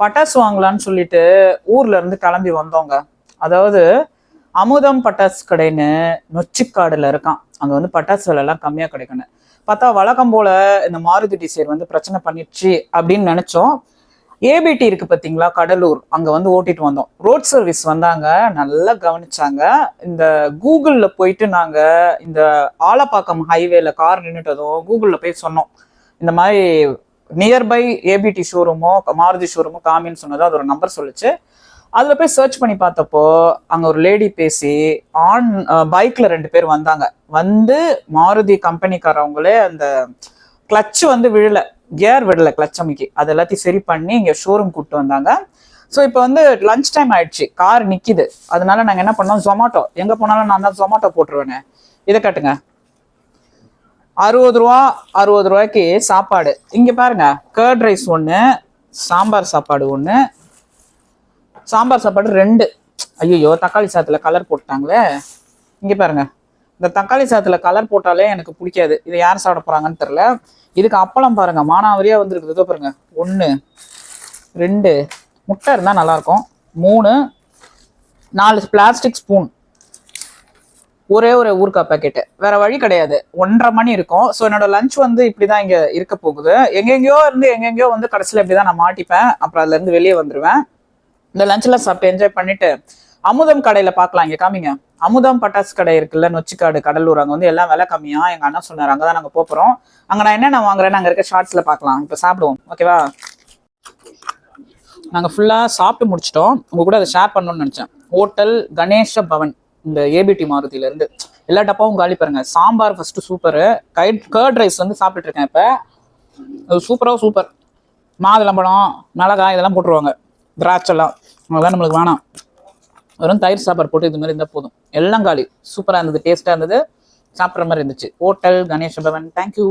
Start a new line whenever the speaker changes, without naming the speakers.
பட்டாசு வாங்கலாம்னு சொல்லிட்டு ஊர்ல இருந்து கிளம்பி வந்தோங்க. அதாவது அமுதம் பட்டாசு கடைன்னு நொச்சிக்காடுல இருக்கான். அங்க வந்து பட்டாசு விலைலாம் கம்மியா கிடைக்கும்னு பார்த்தா வழக்கம் போல இந்த மாருதி டிசைர் வந்து பிரச்சனை பண்ணிடுச்சு அப்படின்னு நினைச்சோம். ஏபிடி இருக்கு பார்த்தீங்களா? கடலூர். அங்கே வந்து ஓட்டிட்டு வந்தோம். ரோட் சர்வீஸ் வந்தாங்க. நல்லா கவனிச்சாங்க. இந்த கூகுளில் போயிட்டு நாங்கள் இந்த ஆலப்பாக்கம் ஹைவேல கார் நின்றுட்டதும் கூகுளில் போய் சொன்னோம். இந்த மாதிரி நியர்பை ஏபிடி ஷோரூமோ மாருதி ஷோரூமோ காமின்னு சொன்னதோ அது ஒரு நம்பர் சொல்லிச்சு. அதில் போய் சர்ச் பண்ணி பார்த்தப்போ அங்கே ஒரு லேடி பேசி ஆன் பைக்கில் ரெண்டு பேர் வந்தாங்க. வந்து மாருதி கம்பெனிக்காரவங்களே அந்த கிளச் வந்து விழல. கியர் விடல கிளச் அமைக்கி அது எல்லாத்தையும் சரி பண்ணி இங்கே ஷோரூம் கூப்பிட்டு வந்தாங்க. ஸோ இப்போ வந்து லஞ்ச் டைம் ஆயிடுச்சு. கார் நிற்கிது அதனால நாங்கள் என்ன பண்ணோம்? ஜொமாட்டோ எங்கே போனாலும் நான் தான் ஜொமாட்டோ போட்டுருவேனே. இதை காட்டுங்க. அறுபது ரூபா அறுபது ரூபாய்க்கு சாப்பாடு. இங்க பாருங்க கர்ட் ரைஸ் ஒன்று சாம்பார் சாப்பாடு ஒன்று சாம்பார் சாப்பாடு ரெண்டு. ஐயோ தக்காளி சாதத்தில் கலர் போட்டாங்களே. இங்கே பாருங்க இந்த தக்காளி சாத்தில் கலர் போட்டாலே எனக்கு பிடிக்காது. இதை யார் சாப்பிட போகிறாங்கன்னு தெரில இதுக்கு அப்பளம் பாருங்கள் மானாவரியாக வந்துருக்குது. இதோ பாருங்க ஒன்று ரெண்டு. முட்டை இருந்தால் நல்லாயிருக்கும் மூணு நாலு பிளாஸ்டிக் ஸ்பூன் ஒரே ஒரு ஊர்கா பாக்கெட்டு வேற வழி கிடையாது. ஒன்றரை மணி இருக்கும். ஸோ என்னோட லஞ்ச் வந்து இப்படிதான் இங்க இருக்க போகுது. எங்கெங்கேயோ இருந்து எங்கெங்கேயோ வந்து கடைசியில் இப்படிதான் நான் மாட்டிப்பேன். அப்புறம் அதுல இருந்து வெளியே வந்துருவேன். இந்த லஞ்ச்ல சாப்பிட்டு என்ஜாய் பண்ணிட்டு அமுதம் கடையில பார்க்கலாம். இங்க காமிங்க. அமுதம் பட்டாசு கடை இருக்குல்ல நொச்சிக்காடு கடலூர். அங்க வந்து எல்லாம் விலை கம்மியா. எங்க அண்ணா சொன்னாரு. அங்கதான் நாங்க போறோம். அங்க நான் என்னென்ன வாங்குறேன்னு அங்க இருக்க ஷார்ட்ஸ்ல பார்க்கலாம். இப்போ சாப்பிடுவோம். ஓகேவா நாங்க ஃபுல்லா சாப்பிட்டு முடிச்சிட்டோம். உங்க கூட அதை ஷேர் பண்ணணும்னு நினைச்சேன். ஹோட்டல் கணேஷ பவன் இந்த ஏபிடி மாருதியில இருந்து எல்லா டப்பாவும் காலி பாருங்க. சாம்பார் ஃபர்ஸ்ட் சூப்பர் கைட் கர்ட் ரைஸ் வந்து சாப்பிட்டுட்டு இருக்கேன் இப்ப. அது சூப்பரா சூப்பர் மாதுளம்பழம் மிளகாய் இதெல்லாம் போட்டுருவாங்க. திராட்சைலாம் அதெல்லாம் நம்மளுக்கு வேணாம். வெறும் தயிர் சாப்பாடு போட்டு இது மாதிரி இருந்தால் போதும். எல்லாம் காலி. சூப்பராக இருந்தது டேஸ்ட்டாக இருந்தது. சாப்பிட்ற மாதிரி இருந்துச்சு. Hotel Ganesh Pawan thank you